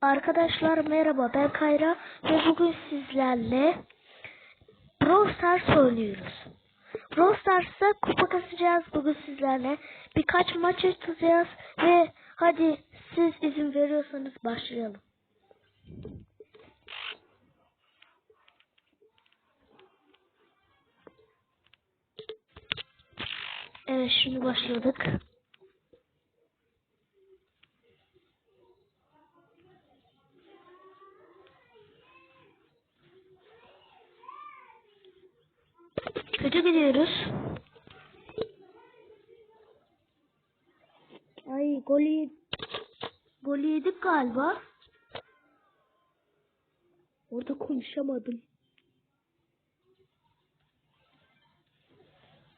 Arkadaşlar merhaba ben Kayra ve bugün sizlerle Brawl Stars oynuyoruz. Brawl Stars'ta kupa kasacağız bugün sizlerle. Birkaç maç atacağız ve hadi siz izin veriyorsanız başlayalım. Evet şimdi başladık. Kötü gidiyoruz. Ay golü golü yedik galiba. Orada konuşamadım.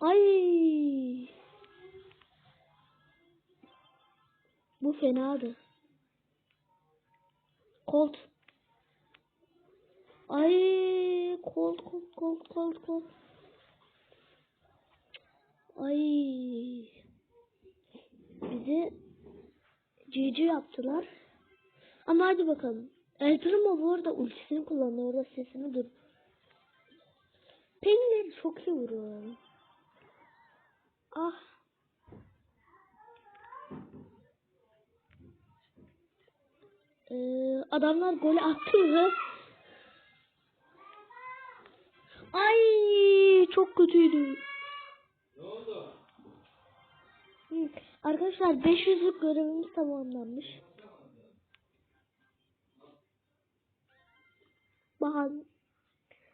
Ay. Bu fenadı. Colt. Ay Colt Colt Colt Colt Colt. Ay. Bizi GG yaptılar. Ama hadi bakalım. El Primo bu arada ultisini kullanıyor. Orada sesini dur. Penguinleri çok iyi vuruyor. Ah. Ee, adamlar golü attı. Ay çok kötüydü. Arkadaşlar 500'lük görevimiz tamamlanmış. Bahar.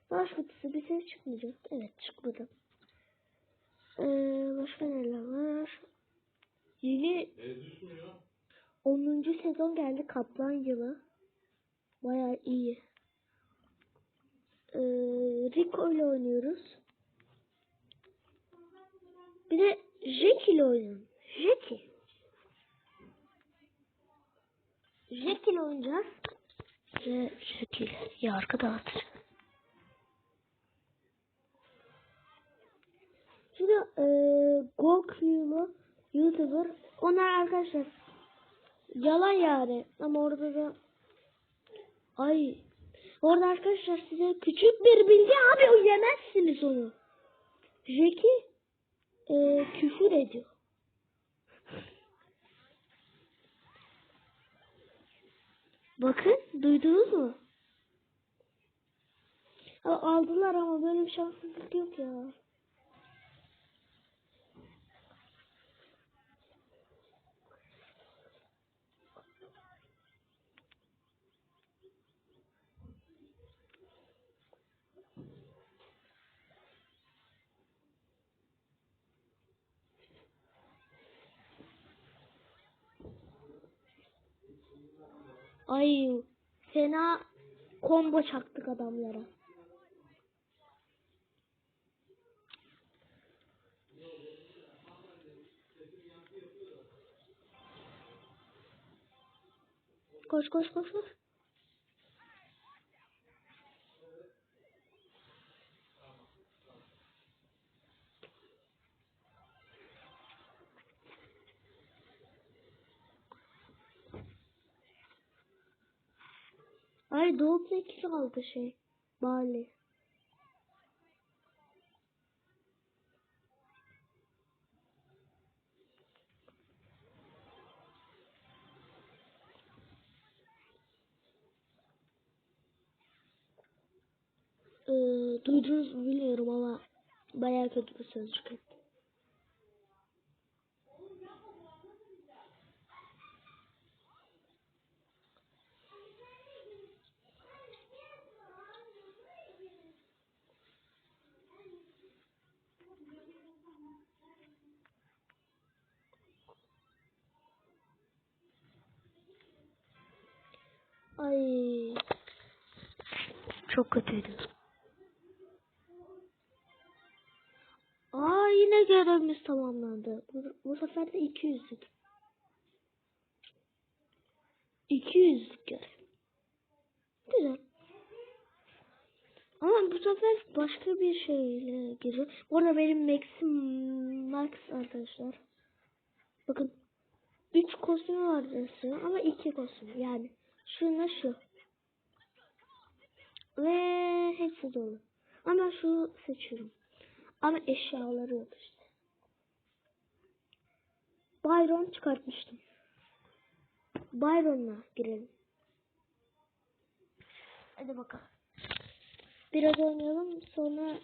Savaş kutusu bir ses çıkmayacak. Evet çıkmadı. Ee, başka neler var? Yeni 10. sezon geldi Kaplan yılı. Baya iyi. Ee, Rico ile oynuyoruz. Bir de Jack ile oynuyorum. Jack'i. Jack ile oynayacağız. Ve Jack ile yargı dağıtacağız. Şimdi e, Goklu'lu YouTuber. Onlar arkadaşlar yalan yani. Ama orada da ay orada arkadaşlar size küçük bir bilgi abi yemezsiniz onu. Jack'i e, küfür ediyor. Bakın duydunuz mu? Aldılar ama böyle bir şanssızlık yok ya. Ay fena combo çaktık adamlara. Koş koş koş koş. Ay doğum zekisi aldı şey. Bali. Ee, duydunuz mu bilmiyorum ama bayağı kötü bir sözcük etti. Ay. Çok kötüydü. Aa yine görevimiz tamamlandı. Bu, bu sefer de 200'lük. 200'lük görev. Güzel. Ama bu sefer başka bir şeyle giriyor. Bu arada benim Max'im Max arkadaşlar. Bakın 3 kostümü var ama 2 kostüm yani Şuna şu. Ve hepsi dolu. Ama şu seçiyorum. Ama eşyaları yok işte. Byron çıkartmıştım. Byron'la girelim. Hadi bakalım. Biraz oynayalım sonra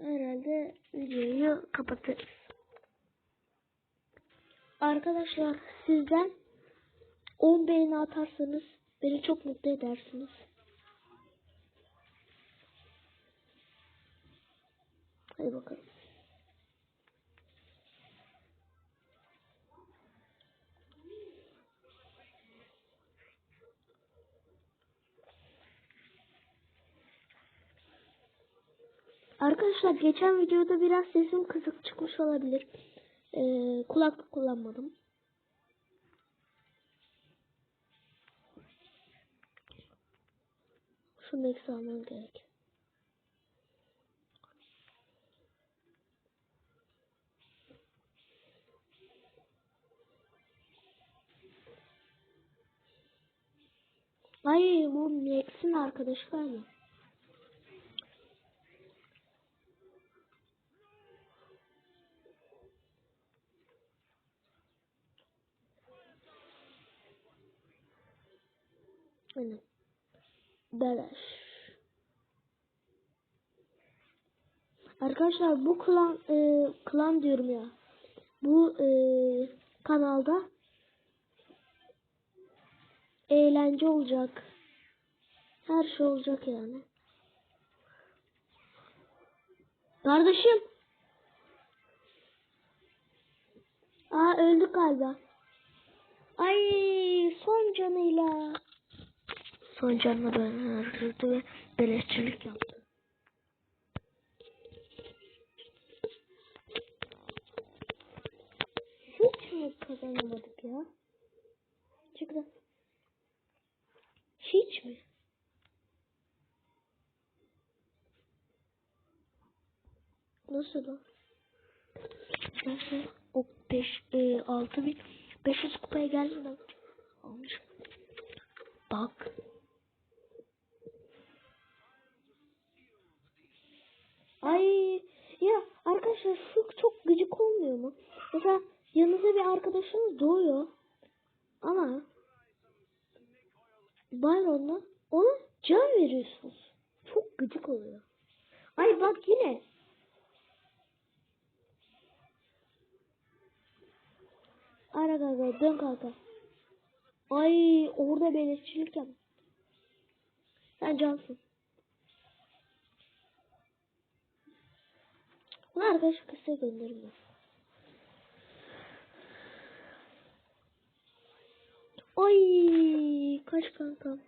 herhalde videoyu kapatırız. Arkadaşlar sizden 10 beğeni atarsanız beni çok mutlu edersiniz. Hadi bakalım. Arkadaşlar geçen videoda biraz sesim kısık çıkmış olabilir. Ee, kulaklık kullanmadım. Şunu eksi almam gerek. Ay bu Max'in arkadaşı galiba. Beleş. Arkadaşlar bu klan e, klan diyorum ya. Bu e, kanalda eğlence olacak. Her şey olacak yani. Kardeşim. Aa öldük galiba. Ay son canıyla. Son canını ben öldürdü ve beleşçilik yaptı. Hiç mi kazanamadık ya? Çıktı. Hiç mi? Nasıl o? Nasıl? O 5 e, 6000 500 kupaya gelmeden almış. Bak. Arkadaşınız doğuyor ama Byron'la ona can veriyorsunuz. Çok gıcık oluyor. Ay bak yine. Ara kanka dön kanka. Ay orada beleşçilik yap. Sen cansın. Bunu arkadaş kısa gönderim ben. Ay kaç kanka.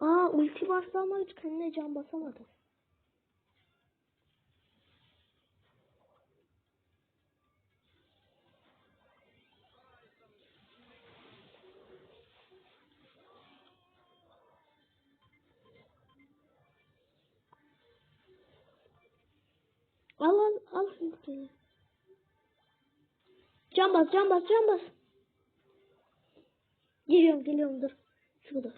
Aa ulti bastı ama hiç kendine can basamadı. Al al al ultiyi. Can bas can bas can bas. Geliyorum geliyorum dur. Şurada.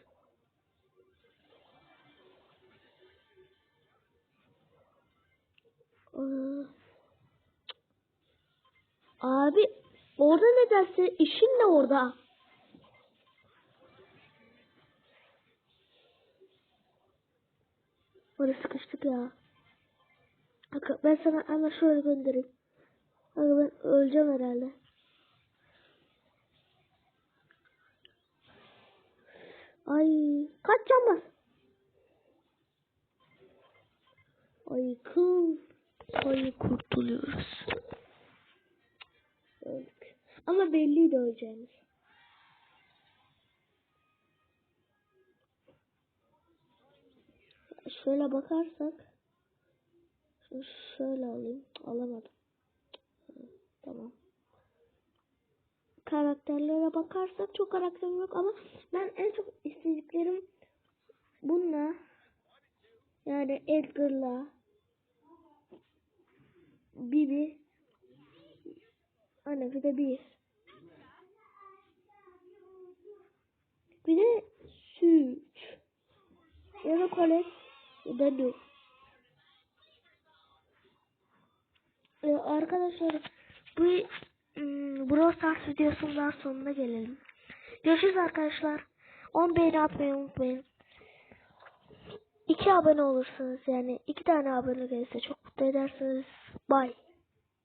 Abi orada nedense işin ne orada? Orada sıkıştık ya. Bak ben sana hemen şöyle göndereyim. Bak ben öleceğim herhalde. Ay kaç. Ay kız. Ay kurtuluyoruz. Öldük. Ama belliydi öleceğimiz. Şöyle bakarsak şöyle alayım. Alamadım. Tamam. Karakterlere bakarsak çok karakterim yok ama ben en çok istediklerim bununla yani Edgar'la Bibi Anne bir de bir. Bir de süt. Ya da kolet ya da nur. Ee, arkadaşlar bu ım, Brawl Stars videosundan sonuna gelelim. Görüşürüz arkadaşlar. 10 beğeni atmayı unutmayın. 2 abone olursanız yani 2 tane abone gelirse çok mutlu edersiniz. Bye.